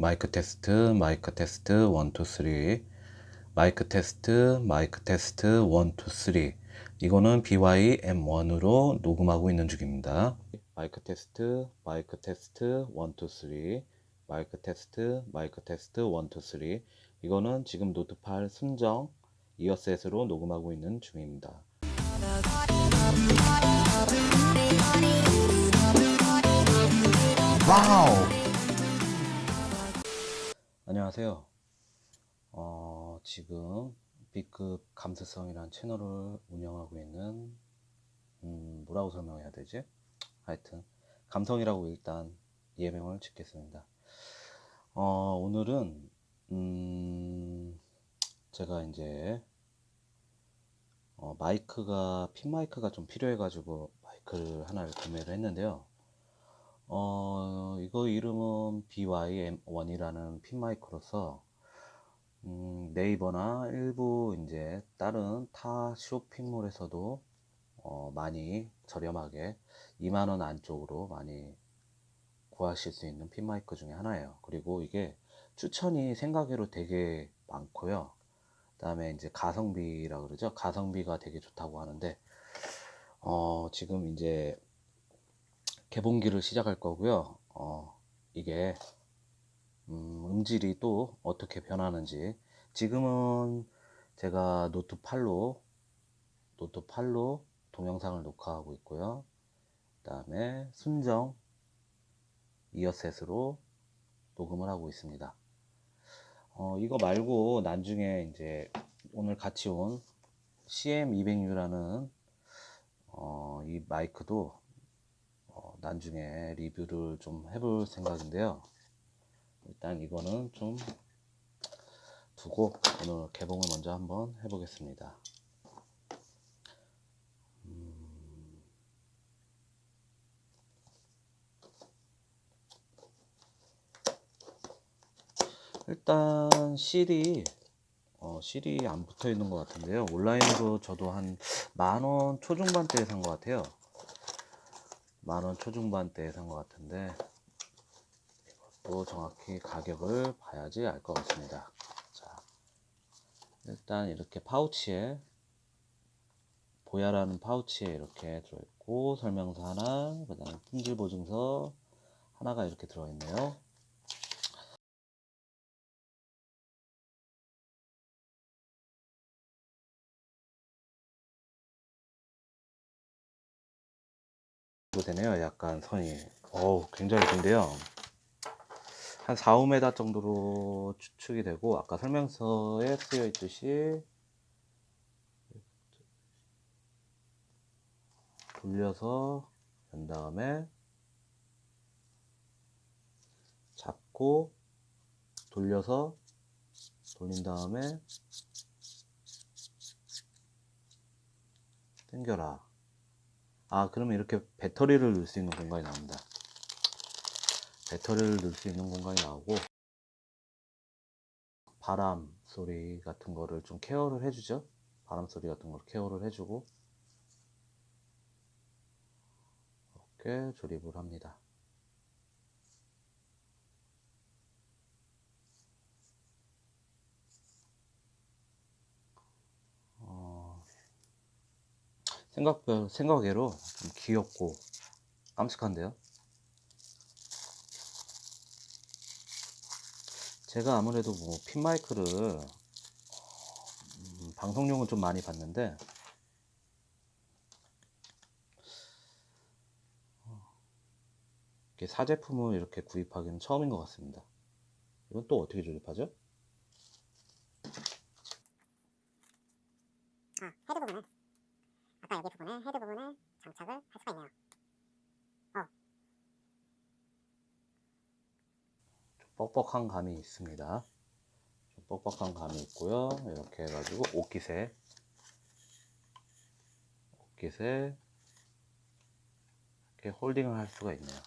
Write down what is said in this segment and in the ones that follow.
마이크 테스트, 마이크 테스트, 1, 2, 3. 마이크 테스트, 마이크 테스트, 1, 2, 3. 이거는 BYM1으로 녹음하고 있는 중입니다. 마이크 테스트, 마이크 테스트, 1, 2, 3. 마이크 테스트, 마이크 테스트, 1, 2, 3. 이거는 지금 노트8 순정 이어셋으로 녹음하고 있는 중입니다. 와우. 안녕하세요. 어, 지금 B급 감수성이란 채널을 운영하고 있는, 음, 뭐라고 설명해야 되지? 하여튼, 감성이라고 일단 예명을 짓겠습니다. 어, 오늘은, 음, 제가 이제, 어, 마이크가, 핀 마이크가 좀 필요해가지고 마이크를 하나를 구매를 했는데요. 어, 이거 이름은 BYM1이라는 핀 마이크로서, 음, 네이버나 일부 이제 다른 타 쇼핑몰에서도 어, 많이 저렴하게 2만원 안쪽으로 많이 구하실 수 있는 핀 마이크 중에 하나예요. 그리고 이게 추천이 생각외로 되게 많고요. 그 다음에 이제 가성비라 그러죠. 가성비가 되게 좋다고 하는데, 어, 지금 이제 개봉기를 시작할 거고요. 어, 이게 음, 음질이 또 어떻게 변하는지 지금은 제가 노트 8로 노트 8로 동영상을 녹화하고 있고요. 그 다음에 순정 이어셋으로 녹음을 하고 있습니다. 어, 이거 말고 나중에 이제 오늘 같이 온 CM200U라는 어, 이 마이크도 어, 나중에 리뷰를 좀 해볼 생각인데요. 일단 이거는 좀 두고 오늘 개봉을 먼저 한번 해보겠습니다. 음, 일단 실이 어, 실이 안 붙어 있는 것 같은데요. 온라인으로 저도 한 만 원 초중반대에 산 것 같아요. 만원 초중반대에 산 것 같은데 이것도 정확히 가격을 봐야지 알 것 같습니다. 자, 일단 이렇게 파우치에 보야라는 파우치에 이렇게 들어있고 설명서 하나, 그 다음에 품질 보증서 하나가 이렇게 들어있네요. 되네요. 약간 선이. 어우, 굉장히 긴데요. 한 4, 5m 정도로 추측이 되고, 아까 설명서에 쓰여 있듯이, 돌려서, 연 다음에, 잡고, 돌려서, 돌린 다음에, 당겨라. 아, 그러면 이렇게 배터리를 넣을 수 있는 공간이 나옵니다. 배터리를 넣을 수 있는 공간이 나오고, 바람 소리 같은 거를 좀 케어를 해주죠. 바람 소리 같은 걸 케어를 해주고, 이렇게 조립을 합니다. 생각, 생각외로 좀 귀엽고 깜찍한데요. 제가 아무래도 뭐 핀마이크를 음, 방송용은 좀 많이 봤는데 사제품을 이렇게 구입하기는 처음인 것 같습니다. 이건 또 어떻게 조립하죠? 아, 헤드 부분은 아까 여기 부분에 헤드 부분에 장착을 할 수가 있네요. 뻑뻑한 감이 있습니다. 좀 뻑뻑한 감이 있고요. 이렇게 해가지고 옷깃에 옷깃에 이렇게 홀딩을 할 수가 있네요.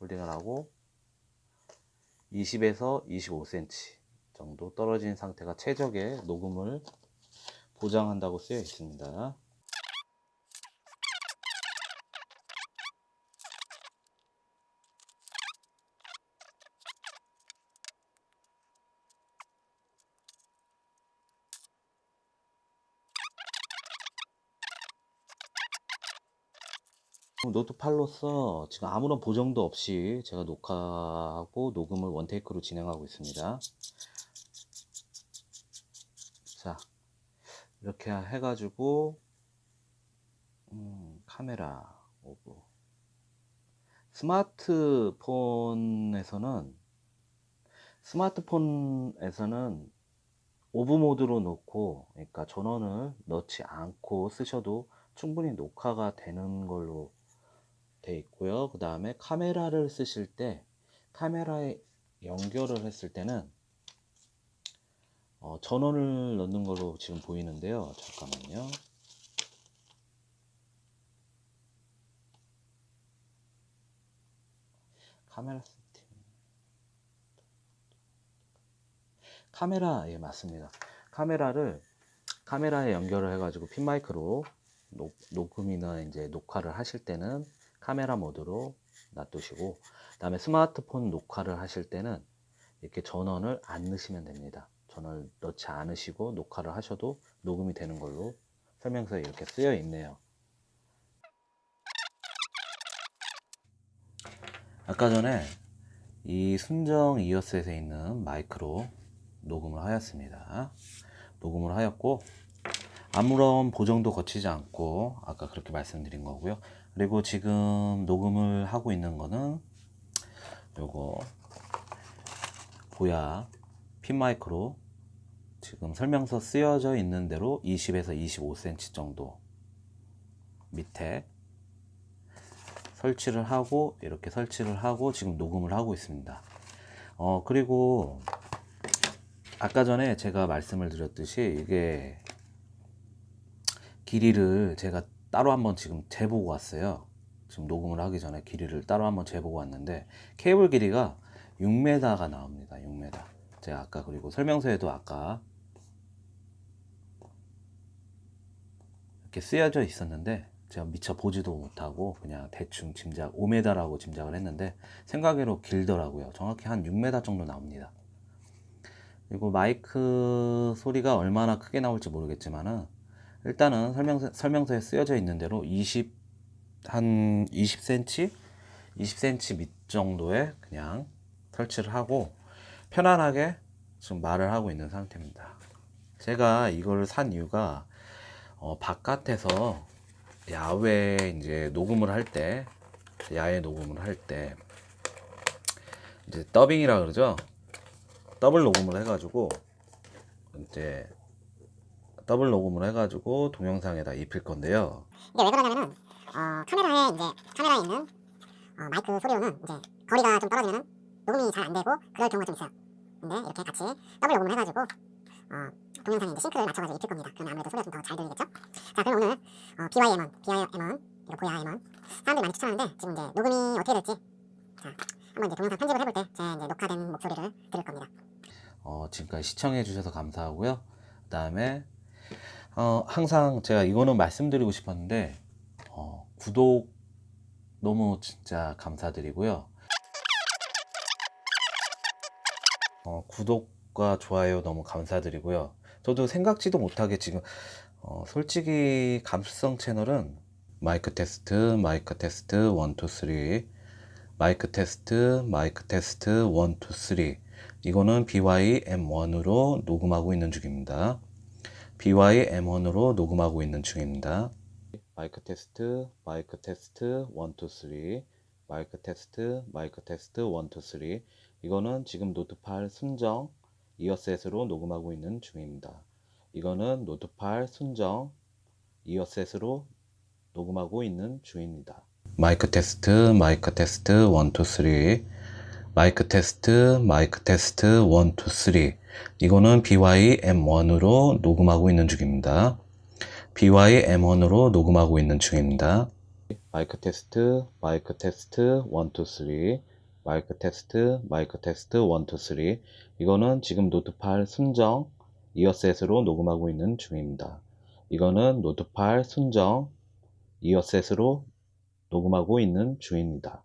홀딩을 하고 20에서 25cm 정도 떨어진 상태가 최적의 녹음을 보장한다고 쓰여 있습니다. 노트팔로서 지금 아무런 보정도 없이 제가 녹화하고 녹음을 원테이크로 진행하고 있습니다. 자, 이렇게 해가지고 음, 카메라 오브 스마트폰에서는 스마트폰에서는 오브 모드로 놓고 그러니까 전원을 넣지 않고 쓰셔도 충분히 녹화가 되는 걸로 돼 있고요. 그 다음에 카메라를 쓰실 때 카메라에 연결을 했을 때는 어, 전원을 넣는 걸로 지금 보이는데요. 잠깐만요. 카메라 세팅. 카메라, 예, 맞습니다. 카메라를 카메라에 연결을 해가지고 핀 마이크로 녹, 녹음이나 이제 녹화를 하실 때는 카메라 모드로 놔두시고, 그다음에 스마트폰 녹화를 하실 때는 이렇게 전원을 안 넣으시면 됩니다. 전원을 넣지 않으시고 녹화를 하셔도 녹음이 되는 걸로 설명서에 이렇게 쓰여 있네요. 아까 전에 이 순정 이어셋에 있는 마이크로 녹음을 하였습니다. 녹음을 하였고 아무런 보정도 거치지 않고 아까 그렇게 말씀드린 거고요. 그리고 지금 녹음을 하고 있는 거는 요거 보야 핀 마이크로 지금 설명서 쓰여져 있는 대로 20에서 25cm 정도 밑에 설치를 하고 이렇게 설치를 하고 지금 녹음을 하고 있습니다. 어 그리고 아까 전에 제가 말씀을 드렸듯이 이게 길이를 제가 따로 한번 지금 재보고 왔어요. 지금 녹음을 하기 전에 길이를 따로 한번 재보고 왔는데 케이블 길이가 6m가 나옵니다. 6m. 제가 아까 그리고 설명서에도 아까 이렇게 쓰여져 있었는데 제가 미처 보지도 못하고 그냥 대충 짐작 5m라고 짐작을 했는데 생각외로 길더라고요. 정확히 한 6m 정도 나옵니다. 그리고 마이크 소리가 얼마나 크게 나올지 모르겠지만은 일단은 설명서, 설명서에 쓰여져 있는 대로 20, 한 20cm? 20cm 밑 정도에 그냥 설치를 하고 편안하게 지금 말을 하고 있는 상태입니다. 제가 이걸 산 이유가 어, 바깥에서 야외 이제 녹음을 할 때, 야외 녹음을 할 때, 이제 더빙이라 그러죠. 더블 녹음을 해가지고, 이제 더블 녹음을 해가지고 동영상에다 입힐 건데요. 이게 왜 그러냐면은 어, 카메라에 이제 카메라에 있는 어, 마이크 소리로는 이제 거리가 좀 떨어지면은 녹음이 잘 안 되고 그럴 경우가 좀 있어요. 근데 이렇게 같이 더블 녹음을 해가지고 어, 동영상에 이제 싱크를 맞춰가지고 입힐 겁니다. 그러면 아무래도 소리가 좀 더 잘 들리겠죠? 자, 그럼 오늘 어, BYM1, BYM1 이거 보야 M1 사람들이 많이 추천하는데 지금 이제 녹음이 어떻게 될지 자 한번 이제 동영상 편집을 해볼 때 제 이제 녹화된 목소리를 들을 겁니다. 어, 지금까지 시청해 주셔서 감사하고요. 그 다음에 어, 항상 제가 이거는 말씀드리고 싶었는데 어, 구독 너무 진짜 감사드리고요. 어, 구독과 좋아요 너무 감사드리고요. 저도 생각지도 못하게 지금 어, 솔직히 감수성 채널은 마이크 테스트, 마이크 테스트 1, 2, 3 마이크 테스트, 마이크 테스트 1, 2, 3 이거는 BY-M1으로 녹음하고 있는 중입니다. BY-M1으로 녹음하고 있는 중입니다. 마이크 테스트, 마이크 테스트 1, 2, 3 마이크 테스트, 마이크 테스트 1, 2, 3 이거는 지금 노트 8 순정 이어셋으로 녹음하고 있는 중입니다. 이거는 노트 8 순정 이어셋으로 녹음하고 있는 중입니다. 마이크 테스트, 마이크 테스트 1, 2, 3 마이크 테스트, 마이크 테스트 1, 2, 3 이거는 BY-M1으로 녹음하고 있는 중입니다. BY-M1으로 녹음하고 있는 중입니다. 마이크 테스트, 마이크 테스트 1, 2, 3 마이크 테스트, 마이크 테스트 1, 2, 3 이거는 지금 노트 8 순정 이어셋으로 녹음하고 있는 중입니다. 이거는 노트 8 순정 이어셋으로 녹음하고 있는 중입니다.